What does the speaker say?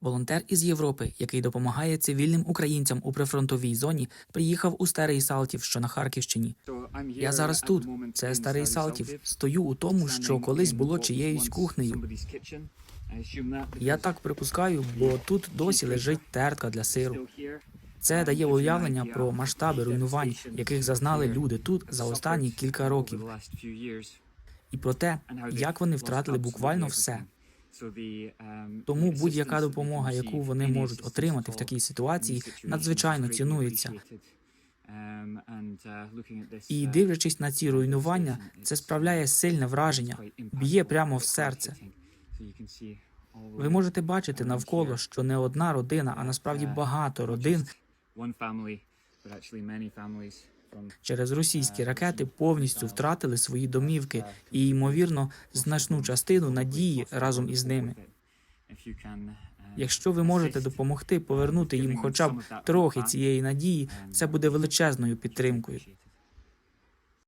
Волонтер із Європи, який допомагає цивільним українцям у прифронтовій зоні, приїхав у старий Салтів, що на Харківщині. Я зараз тут. Це старий Салтів. Стою у тому, що колись було чиєюсь кухнею. Я так припускаю, бо тут досі лежить тертка для сиру. Це дає уявлення про масштаби руйнувань, яких зазнали люди тут за останні кілька років, і про те, як вони втратили буквально все. Тому будь-яка допомога, яку вони можуть отримати в такій ситуації, надзвичайно цінується. І дивлячись на ці руйнування, це справляє сильне враження, б'є прямо в серце. Ви можете бачити навколо, що не одна родина, а насправді багато родин через російські ракети повністю втратили свої домівки і, ймовірно, значну частину надії разом із ними. Якщо ви можете допомогти повернути їм хоча б трохи цієї надії, це буде величезною підтримкою.